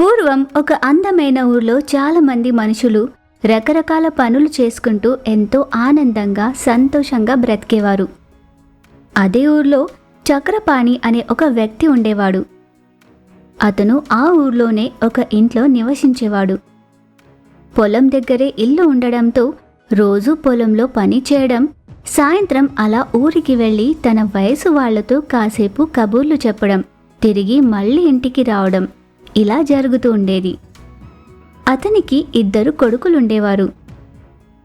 పూర్వం ఒక అందమైన ఊర్లో చాలామంది మనుషులు రకరకాల పనులు చేసుకుంటూ ఎంతో ఆనందంగా సంతోషంగా బ్రతికేవారు. అదే ఊర్లో చక్రపాణి అనే ఒక వ్యక్తి ఉండేవాడు. అతను ఆ ఊర్లోనే ఒక ఇంట్లో నివసించేవాడు. పొలం దగ్గరే ఇల్లు ఉండడంతో రోజు పొలంలో పని చేయడం సాయంత్రం అలా ఊరికి వెళ్ళి తన వయసు వాళ్ళతో కాసేపు కబూర్లు చెప్పడం తిరిగి మళ్ళీ ఇంటికి రావడం. ఇలా జరుగుతూ ఉండేది. అతనికి ఇద్దరు కొడుకులుండేవారు.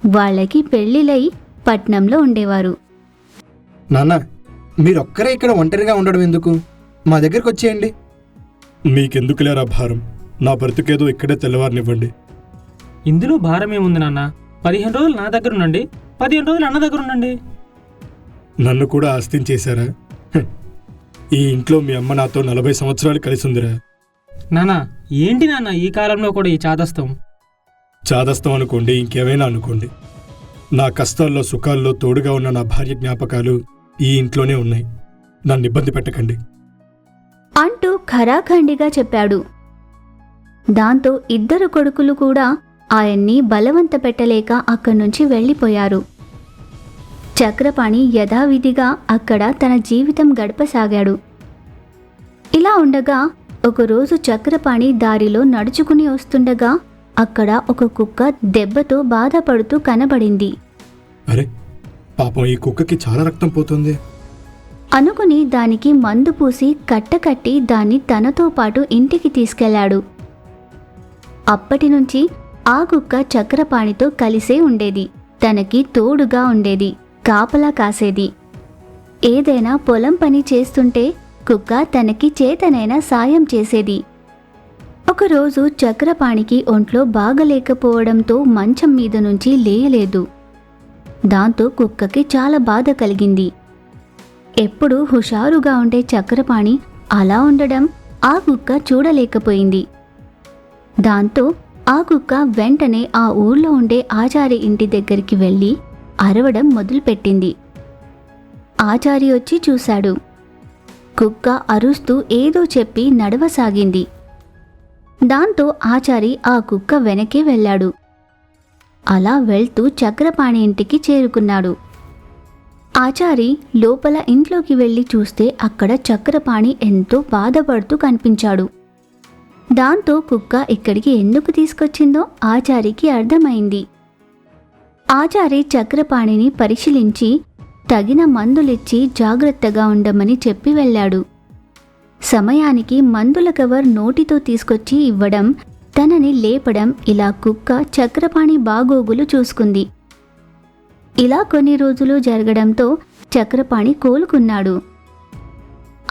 వాళ్ళకి పెళ్ళిలై పట్నంలో ఉండేవారు. నాన్న మీరొక్కరే ఇక్కడ ఒంటరిగా ఉండడం ఎందుకు? మా దగ్గరికి వచ్చేయండి మీకెందుకులేరా భారం? నా బ్రతుకేదో ఇక్కడే తెల్లవారినివ్వండి. ఇందులో భారం ఏముంది నాన్న? పదిహేను రోజులు నా దగ్గర ఉండండి పదిహేను రోజులు అన్న దగ్గర ఉండండి నన్ను కూడా ఆస్తించేశారా? హ్. ఈ ఇంట్లో మీ అమ్మ నాతో నలభై సంవత్సరాలు కలిసి నాన్న ఏంటి నాన్న ఈ కాలంలో కూడా ఈ చాదస్తం? చాదస్తం అనుకోండి ఇంకేమైనా అనుకోండి. నా కష్టాల్లో సుఖాల్లో తోడుగా ఉన్న నా భార్య జ్ఞాపకాలు ఈ ఇంట్లోనే ఉన్నాయి. నన్ను ఇబ్బంది పెట్టకండి. అంటూ ఖరాఖండిగా చెప్పాడు. దాంతో ఇద్దరు కొడుకులు కూడా ఆయన్ని బలవంత పెట్టలేక అక్కడి నుంచి వెళ్ళిపోయారు. చక్రపాణి యథావిధిగా అక్కడ తన జీవితం గడపసాగాడు. ఇలా ఉండగా ఒకరోజు చక్రపాణి దారిలో నడుచుకుని వస్తుండగా అక్కడ ఒక కుక్క దెబ్బతో బాధపడుతూ కనబడింది. అరే పాపం ఈ కుక్కకి చాలా రక్తం పోతుంది. అనుకుని దానికి మందు పూసి కట్టకట్టి దాన్ని తనతో పాటు ఇంటికి తీసుకెళ్ళాడు. అప్పటి నుంచి ఆ కుక్క చక్రపాణితో కలిసే ఉండేది. తనకి తోడుగా ఉండేది కాపలా కాసేది. ఏదైనా పొలం పని చేస్తుంటే కుక్క తనకి చేతనైనా సాయం చేసేది. ఒకరోజు చక్రపాణికి ఒంట్లో బాగలేకపోవడంతో మంచం మీద నుంచి లేయలేదు. దాంతో కుక్కకి చాలా బాధ కలిగింది. ఎప్పుడూ హుషారుగా ఉండే చక్రపాణి అలా ఉండడం ఆ కుక్క చూడలేకపోయింది. దాంతో ఆ కుక్క వెంటనే ఆ ఊర్లో ఉండే ఆచారి ఇంటి దగ్గరికి వెళ్ళి అరవడం మొదలుపెట్టింది. ఆచారి వచ్చి చూశాడు. కుక్క అరుస్తూ ఏదో చెప్పి నడవసాగింది. దాంతో ఆచారి ఆ కుక్క వెనకే వెళ్ళాడు. అలా వెళ్తూ చక్రపాణి ఇంటికి చేరుకున్నాడు. ఆచారి లోపల ఇంట్లోకి వెళ్ళి చూస్తే అక్కడ చక్రపాణి ఎంతో బాధపడుతూ కనిపించాడు. దాంతో కుక్క ఇక్కడికి ఎందుకు తీసుకొచ్చిందో ఆచారికి అర్థమైంది. ఆచారి చక్రపాణిని పరిశీలించి తగిన మందులిచ్చి జాగ్రత్తగా ఉండమని చెప్పి వెళ్ళాడు. సమయానికి మందుల కవర్ నోటితో తీసుకొచ్చి ఇవ్వడం తనని లేపడం ఇలా కుక్క చక్రపాణి బాగోగులు చూసుకుంది. ఇలా కొన్ని రోజులు జరగడంతో చక్రపాణి కోలుకున్నాడు.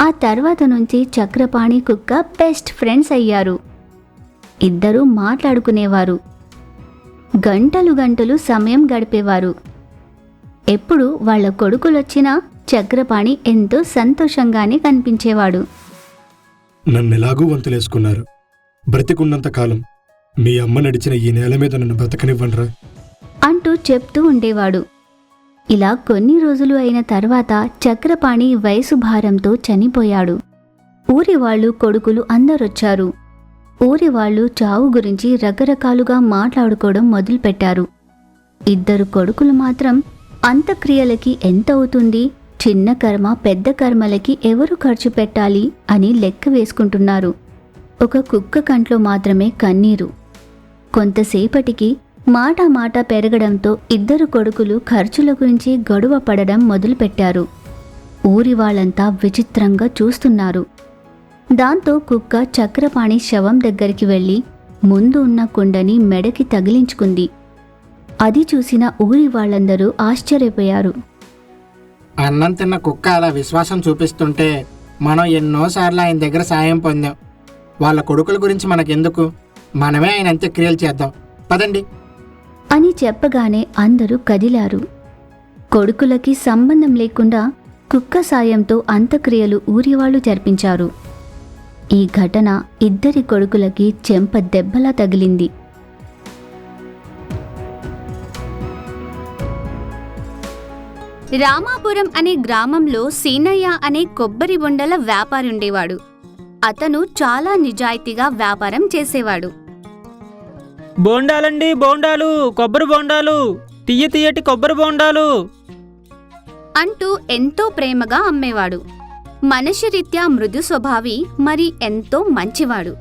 ఆ తర్వాత నుంచి చక్రపాణి కుక్క బెస్ట్ ఫ్రెండ్స్ అయ్యారు. ఇద్దరూ మాట్లాడుకునేవారు. గంటలు గంటలు సమయం గడిపేవారు. ఎప్పుడు వాళ్ళ కొడుకులొచ్చినా చక్రపాణి ఎంతో సంతోషంగానే కనిపించేవాడు. నన్నెలాగూ వంతులేసుకున్నారు. బ్రతికున్నంత కాలం మీ అమ్మ నడిచిన ఈ నేల మీద నన్ను బ్రతకనివ్వండిరా. అంటూ చెప్తూ ఉండేవాడు. ఇలా కొన్ని రోజులు అయిన తర్వాత చక్రపాణి వయసు భారంతో చనిపోయాడు. ఊరి వాళ్ళు కొడుకులు అందరొచ్చారు. ఊరి వాళ్ళు చావు గురించి రకరకాలుగా మాట్లాడుకోవడం మొదలుపెట్టారు. ఇద్దరు కొడుకులు మాత్రం అంత్యక్రియలకి ఎంత అవుతుంది చిన్న కర్మ పెద్ద కర్మలకి ఎవరు ఖర్చు పెట్టాలి అని లెక్క వేసుకుంటున్నారు. ఒక కుక్క కంట్లో మాత్రమే కన్నీరు. కొంతసేపటికి మాట మాట పెరగడంతో ఇద్దరు కొడుకులు ఖర్చుల గురించి గొడవ పడడం మొదలుపెట్టారు. ఊరి వాళ్ళంతా విచిత్రంగా చూస్తున్నారు. దాంతో కుక్క చక్రపాణి శవం దగ్గరికి వెళ్ళి ముందు ఉన్న కుండని మెడకి తగిలించుకుంది. అది చూసిన ఊరి వాళ్ళందరూ ఆశ్చర్యపోయారు. అన్నం తిన్న కుక్క అలా విశ్వాసం చూపిస్తుంటే మనం ఎన్నోసార్లు ఆయన దగ్గర సాయం పొందాం. వాళ్ళ కొడుకుల గురించి మనకెందుకు? మనమే ఆయన అంత్యక్రియలు చేద్దాం. పదండి. అని చెప్పగానే అందరూ కదిలారు. కొడుకులకి సంబంధం లేకుండా కుక్క సాయంతో అంత్యక్రియలు ఊరివాళ్ళు జరిపించారు. ఈ ఘటన ఇద్దరి కొడుకులకి చెంప దెబ్బలా తగిలింది. రామాపురం అనే గ్రామంలో సీనయ్య అనే కొబ్బరి బొండల వ్యాపారి ఉండేవాడు. అతను చాలా నిజాయితీగా వ్యాపారం చేసేవాడు. బోండాలండి బోండాలు కొబ్బరి బోండాలు తీయ తీయటి కొబ్బరి బోండాలు. అంటూ ఎంతో ప్రేమగా అమ్మేవాడు. మనిషి రీత్యా మృదు స్వభావి మరి ఎంతో మంచివాడు.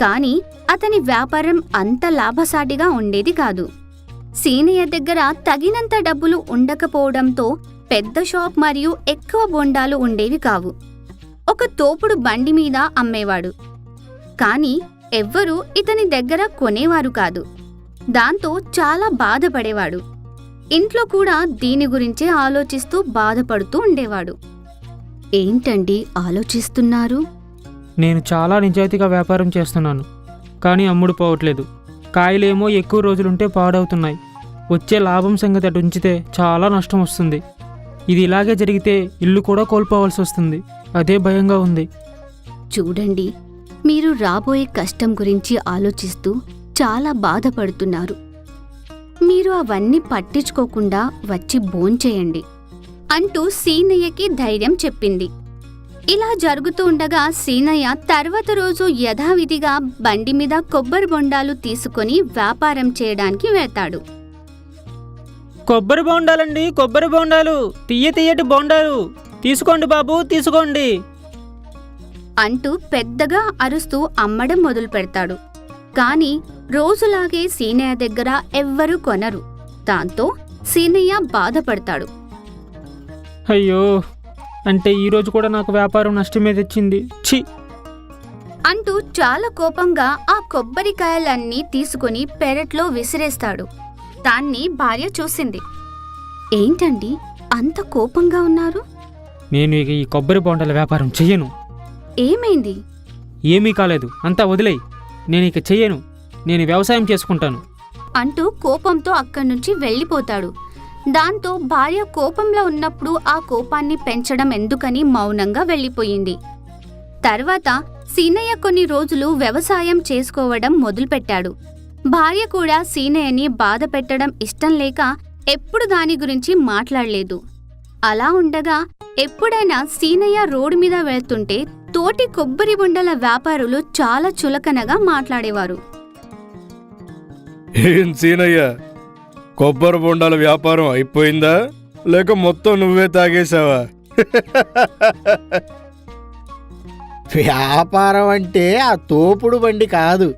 కాని అతని వ్యాపారం అంత లాభసాటిగా ఉండేది కాదు. సీనియర్ దగ్గర తగినంత డబ్బులు ఉండకపోవడంతో పెద్ద షాప్ మరియు ఎక్కువ బొండాలు ఉండేవి కావు. ఒక తోపుడు బండి మీద అమ్మేవాడు. కాని ఎవ్వరూ ఇతని దగ్గర కొనేవారు కాదు. దాంతో చాలా బాధపడేవాడు. ఇంట్లో కూడా దీని గురించే ఆలోచిస్తూ బాధపడుతూ ఉండేవాడు. ఏంటండి ఆలోచిస్తున్నారు? నేను చాలా నిజాయితీగా వ్యాపారం చేస్తున్నాను. కానీ అమ్ముడు పోవట్లేదు. కాయలేమో ఎక్కువ రోజులుంటే పాడవుతున్నాయి. వచ్చే లాభం సంగతి అటు ఉంచితే చాలా నష్టం వస్తుంది. ఇది ఇలాగే జరిగితే ఇల్లు కూడా కోల్పోవాల్సి వస్తుంది. అదే భయంగా ఉంది. చూడండి మీరు రాబోయే కష్టం గురించి ఆలోచిస్తూ చాలా బాధపడుతున్నారు. మీరు అవన్నీ పట్టించుకోకుండా వచ్చి భోంచేయండి అంటూ సీనయ్యకి ధైర్యం చెప్పింది. ఇలా జరుగుతూ ఉండగా సీనయ్య తర్వాత రోజు యథావిధిగా బండి మీద కొబ్బరి బొండాలు తీసుకొని వ్యాపారం చేయడానికి వెళ్తాడు. కొబ్బరి బోండాలండి కొబ్బరి బోండాలు. తీయ తీయటి బోండాలు. తీసుకోండి బాబు తీసుకోండి. అంటూ పెద్దగా అరుస్తూ అమ్మడం మొదలు పెడతాడు కాని రోజులాగే సీనయ్య దగ్గర ఎవ్వరూ కొనరు. దాంతో సీనయ్య బాధపడతాడు. అయ్యో అంటే ఈరోజు కూడా నాకు వ్యాపారం నష్టమే తెచ్చింది. ఛీ. అంటూ చాలా కోపంగా ఆ కొబ్బరికాయలన్నీ తీసుకుని పెరట్లో విసిరేస్తాడు. దాన్ని భార్య చూసింది. ఏంటండి? అంత కోపంగా ఉన్నారు? నేను ఇక ఈ కొబ్బరి బోండాల వ్యాపారం చెయ్యను. ఏమైంది? ఏమీ కాలేదు. అంతా వదిలేయి. నేను ఇక చెయ్యను. నేను వ్యవసాయం చేసుకుంటాను. అంటూ కోపంతో అక్కడి నుంచి వెళ్ళిపోతాడు. దాంతో భార్య కోపంలో ఉన్నప్పుడు ఆ కోపాన్ని పెంచడం ఎందుకని మౌనంగా వెళ్ళిపోయింది. తర్వాత సీనయ్య కొన్ని రోజులు వ్యవసాయం చేసుకోవడం మొదలుపెట్టాడు. భార్య కూడా సీనయ్యని బాధ పెట్టడం ఇష్టం లేక ఎప్పుడు దాని గురించి మాట్లాడలేదు. అలా ఉండగా ఎప్పుడైనా సీనయ్య రోడ్డు మీద వెళ్తుంటే తోటి కొబ్బరి బొండల వ్యాపారులు చాలా చులకనగా మాట్లాడేవారు. ఏం సీనయ్య? కొబ్బరి బొండాల వ్యాపారం అయిపోయిందా? లేక మొత్తం నువ్వే తాగేశావా? వ్యాపారం అంటే ఆ తోపుడు బండి కాదు.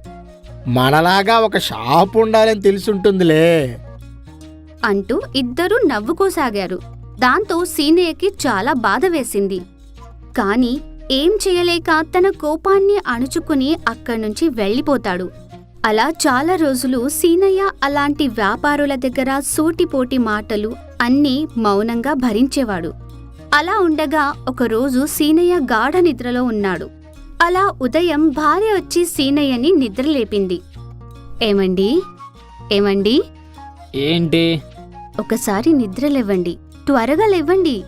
మనలాగా ఒక షాప్ ఉండాలని తెలుసుంటుందిలే. అంటూ ఇద్దరూ నవ్వుకోసాగారు. దాంతో సీనయ్యకి చాలా బాధ వేసింది. కాని ఏం చేయలేక తన కోపాన్ని అణుచుకుని అక్కడి నుంచి వెళ్ళిపోతాడు. అలా చాలా రోజులు సీనయ్య అలాంటి వ్యాపారుల దగ్గర సూటిపోటి మాటలు అన్నీ మౌనంగా భరించేవాడు. అలా ఉండగా ఒకరోజు సీనయ్య గాఢ నిద్రలో ఉన్నాడు. అలా ఉదయం భార్య వచ్చి సీనయ్యని నిద్రలేపింది. ఏమండి? ఏమండి? ఏంటి? ఒకసారి నిద్రలేవ్వండి. త్వరగా లేవ్వండి.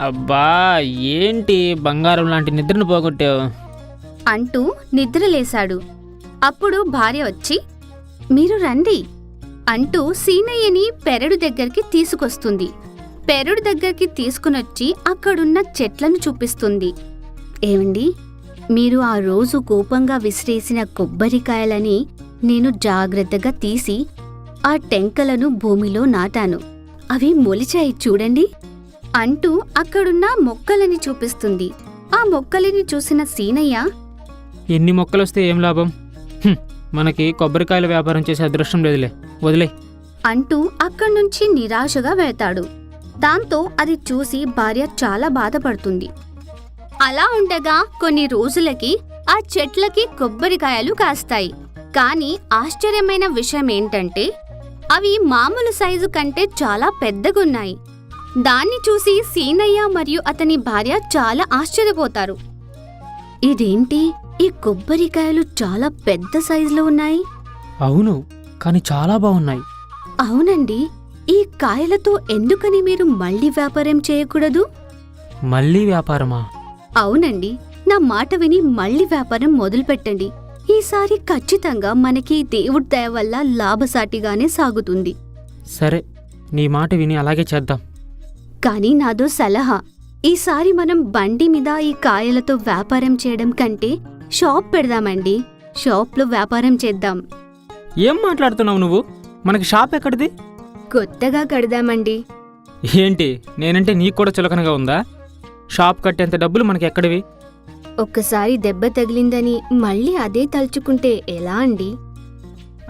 అబ్బా ఏంటి బంగారం లాంటి నిద్రను పోగొట్టావు? అంటూ నిద్రలేశాడు. అప్పుడు భార్య వచ్చి మీరు రండి అంటూ సీనయ్యని పెరడు దగ్గరికి తీసుకొస్తుంది. పెరడు దగ్గరికి తీసుకునొచ్చి అక్కడున్న చెట్లను చూపిస్తుంది. ఏమండి? మీరు ఆ రోజు కోపంగా విసిరేసిన కొబ్బరికాయలని నేను జాగ్రత్తగా తీసి ఆ టెంకలను భూమిలో నాటాను. అవి మొలిచాయి చూడండి. అంటూ అక్కడున్న మొక్కలని చూపిస్తుంది. ఆ మొక్కలని చూసిన సీనయ్య ఎన్ని మొక్కలొస్తే ఏం లాభం? హ్మ్, మనకి కొబ్బరికాయల వ్యాపారం చేసే అదృష్టం లేదులే. వదిలే. అంటూ అక్కడి నుంచి నిరాశగా వెళ్తాడు దాంతో అది చూసి భార్య చాలా బాధపడుతుంది. అలా ఉండగా కొన్ని రోజులకి ఆ చెట్లకి కొబ్బరికాయలు కాస్తాయి. కానీ ఆశ్చర్యమైన విషయం ఏంటంటే అవి మామూలు సైజు కంటే చాలా పెద్దగున్నాయి. దాన్ని చూసి సీనయ్య మరియు అతని భార్య చాలా ఆశ్చర్యపోతారు. ఇదేంటి? ఈ కొబ్బరికాయలు చాలా పెద్ద సైజులో ఉన్నాయి? అవును కానీ చాలా బాగున్నాయి. అవునండి. ఈ కాయలతో ఎందుకని మీరు మళ్ళీ వ్యాపారం చేయకూడదు? మళ్ళీ వ్యాపారమా? అవునండి. నా మాట విని మళ్ళీ వ్యాపారం మొదలుపెట్టండి. ఈసారి ఖచ్చితంగా మనకి దేవుడి దయ వల్ల లాభసాటిగానే సాగుతుంది. సరే నీ మాట విని అలాగే చేద్దాం. కానీ నాదో సలహా. ఈసారి మనం బండి మీద ఈ కాయలతో వ్యాపారం చేయడం కంటే షాప్ పెడదామండి. షాప్లో వ్యాపారం చేద్దాం. ఏం మాట్లాడుతున్నావు నువ్వు? మనకి షాప్ ఎక్కడిది? కొత్తగా కడదామండి. ఏంటి? నేనంటే నీకు కూడా చులకనగా ఉందా? షాప్ కట్టేంత డబ్బులు మనకి ఎక్కడివి ఒక్కసారి దెబ్బ తగిలిందని మళ్ళీ అదే తలుచుకుంటే ఎలా అండి?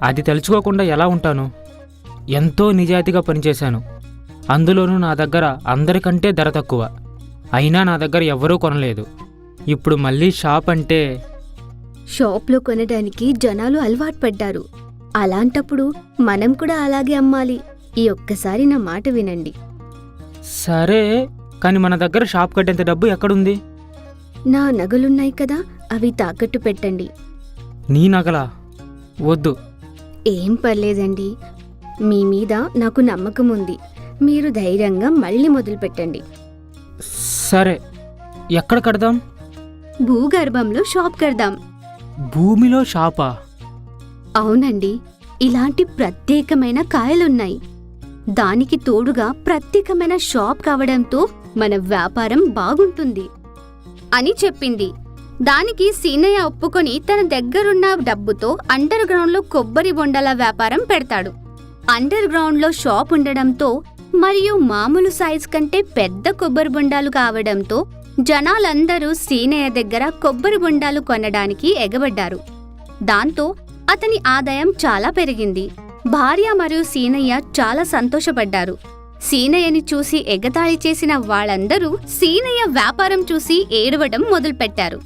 అది తలుచుకోకుండా ఎలా ఉంటాను? ఎంతో నిజాయితీగా పనిచేశాను. అందులోనూ నా దగ్గర అందరికంటే ధర తక్కువ. అయినా నా దగ్గర ఎవ్వరూ కొనలేదు. ఇప్పుడు మళ్ళీ షాప్ అంటే షాప్లో కొనడానికి జనాలు అలవాటు పడ్డారు. అలాంటప్పుడు మనం కూడా అలాగే అమ్మాలి. ఈ ఒక్కసారి నా మాట వినండి. సరే కానీ మన దగ్గర షాప్ కట్టేంత డబ్బు ఎక్కడుంది? నా నగలున్నాయి కదా అవి తాకట్టు పెట్టండి. నీ నగలా? వద్దు. ఏం పర్లేదండి. మీ మీద నాకు నమ్మకం ఉంది. మీరు ధైర్యంగా మళ్ళీ మొదలు పెట్టండి. సరే. ఎక్కడ కడదాం? భూగర్భంలో షాప్ కడదాం. భూమిలో షాపా? అవునండి. ఇలాంటి ప్రత్యేకమైన కాయలున్నాయి. దానికి తోడుగా ప్రత్యేకమైన షాప్ కావడంతో మన వ్యాపారం బాగుంటుంది అని చెప్పింది. దానికి సీనయ్య ఒప్పుకొని తన దగ్గరున్న డబ్బుతో అండర్ గ్రౌండ్లో కొబ్బరి బొండాల వ్యాపారం పెడతాడు. అండర్ గ్రౌండ్లో షాప్ ఉండడంతో మరియు మామూలు సైజ్ కంటే పెద్ద కొబ్బరి బొండాలు కావడంతో జనాలందరూ సీనయ్య దగ్గర కొబ్బరి బొండాలు కొనడానికి ఎగబడ్డారు. దాంతో అతని ఆదాయం చాలా పెరిగింది. భార్య మరియు సీనయ్య చాలా సంతోషపడ్డారు. సీనయ్యని చూసి ఎగతాళి చేసిన వాళ్ళందరూ సీనయ్య వ్యాపారం చూసి ఏడవడం మొదలుపెట్టారు.